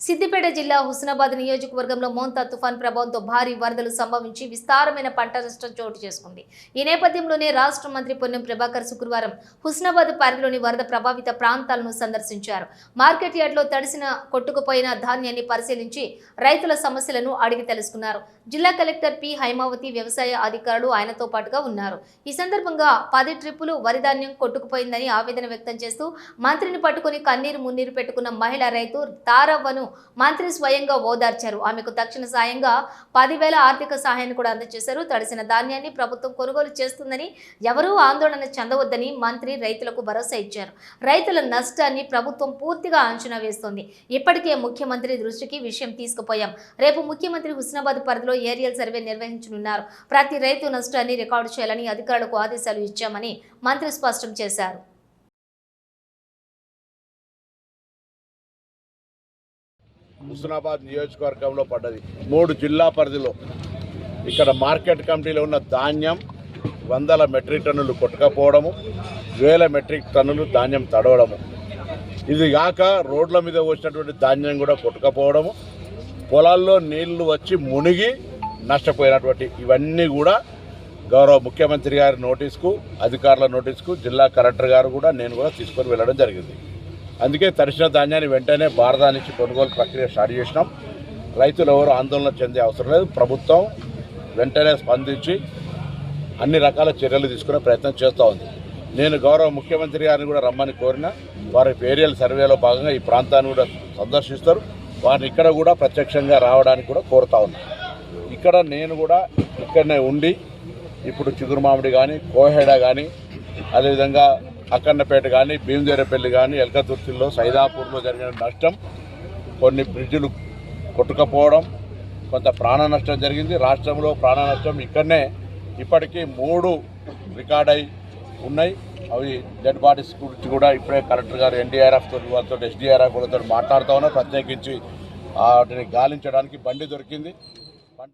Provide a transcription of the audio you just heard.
సిద్దిపేట జిల్లా హుస్నాబాద్ నియోజకవర్గంలో మోంతా తుఫాన్ ప్రభావంతో భారీ వరదలు సంభవించి విస్తారమైన పంట నష్టం చోటు చేసుకుంది. ఈ నేపథ్యంలోనే రాష్ట్ర మంత్రి పొన్నం ప్రభాకర్ శుక్రవారం హుస్నాబాద్ పరిధిలోని వరద ప్రభావిత ప్రాంతాలను సందర్శించారు. మార్కెట్ యార్డ్లో తడిసిన కొట్టుకుపోయిన ధాన్యాన్ని పరిశీలించి రైతుల సమస్యలను అడిగి తెలుసుకున్నారు. జిల్లా కలెక్టర్ పి. హైమావతి వ్యవసాయ అధికారులు ఆయనతో పాటుగా ఉన్నారు. ఈ సందర్భంగా పది ట్రిప్పులు వరి ధాన్యం కొట్టుకుపోయిందని ఆవేదన వ్యక్తం చేస్తూ మంత్రిని పట్టుకుని కన్నీరు మున్నీరు పెట్టుకున్న మహిళా రైతు తారవ్వను మంత్రి స్వయంగా ఓదార్చారు. ఆమెకు తక్షణ సాయంగా పదివేల ఆర్థిక సహాయాన్ని కూడా అందజేశారు. తడిసిన ధాన్యాన్ని ప్రభుత్వం కొనుగోలు చేస్తుందని ఎవరూ ఆందోళన చెందవద్దని మంత్రి రైతులకు భరోసా ఇచ్చారు. రైతుల నష్టాన్ని ప్రభుత్వం పూర్తిగా అంచనా వేస్తోంది. ఇప్పటికే ముఖ్యమంత్రి దృష్టికి విషయం తీసుకుపోయాం. రేపు ముఖ్యమంత్రి హుస్నాబాద్ పరిధిలో ఏరియల్ సర్వే నిర్వహించనున్నారు. ప్రతి రైతు నష్టాన్ని రికార్డు చేయాలని అధికారులకు ఆదేశాలు ఇచ్చామని మంత్రి స్పష్టం చేశారు. హుస్నాబాద్ నియోజకవర్గంలో పడ్డది. మూడు జిల్లా పరిధిలో ఇక్కడ మార్కెట్ కమిటీలో ఉన్న ధాన్యం వందల మెట్రిక్ టన్నులు కొట్టుకపోవడము వేల మెట్రిక్ టన్నులు ధాన్యం తడవడము. ఇది కాక రోడ్ల మీద వచ్చినటువంటి ధాన్యం కూడా కొట్టుకపోవడము. పొలాల్లో నీళ్ళు వచ్చి మునిగి నష్టపోయినటువంటి ఇవన్నీ కూడా గౌరవ ముఖ్యమంత్రి గారి నోటీస్కు అధికారుల నోటీస్కు జిల్లా కలెక్టర్ గారు కూడా నేను కూడా తీసుకొని వెళ్ళడం జరిగింది. అందుకే తడిసిన ధాన్యాన్ని వెంటనే భారత నుంచి కొనుగోలు ప్రక్రియ స్టార్ట్ చేసినాం. రైతులు ఎవరు ఆందోళన చెందే అవసరం లేదు. ప్రభుత్వం వెంటనే స్పందించి అన్ని రకాల చర్యలు తీసుకునే ప్రయత్నం చేస్తూ ఉంది. నేను గౌరవ ముఖ్యమంత్రి గారిని కూడా రమ్మని కోరిన వారి ఏరియల్ సర్వేలో భాగంగా ఈ ప్రాంతాన్ని కూడా సందర్శిస్తారు. వారిని ఇక్కడ కూడా ప్రత్యక్షంగా రావడానికి కూడా కోరుతా ఉన్నా. ఇక్కడ నేను కూడా ఇక్కడనే ఉండి ఇప్పుడు చిగురుమామిడి కానీ కోహెడ కానీ అదేవిధంగా అక్కన్నపేట కానీ భీమదేరపల్లి కానీ ఎల్కతుర్తిలో సైదాపూర్లో జరిగిన నష్టం కొన్ని బ్రిడ్జిలు కొట్టుకపోవడం కొంత ప్రాణ నష్టం జరిగింది. రాష్ట్రంలో ప్రాణ నష్టం ఇక్కడనే. ఇప్పటికీ మూడు రికార్డ్ అయి ఉన్నాయి. అవి డెడ్ బాడీస్ గురించి కూడా ఇప్పుడే కలెక్టర్ గారు ఎన్డీఆర్ఎఫ్ తోటి వాళ్ళతో ఎస్డీఆర్ఎఫ్ వాళ్ళతో మాట్లాడుతూ ఉన్నారు ప్రత్యేకించి వాటిని గాలించడానికి బండి దొరికింది.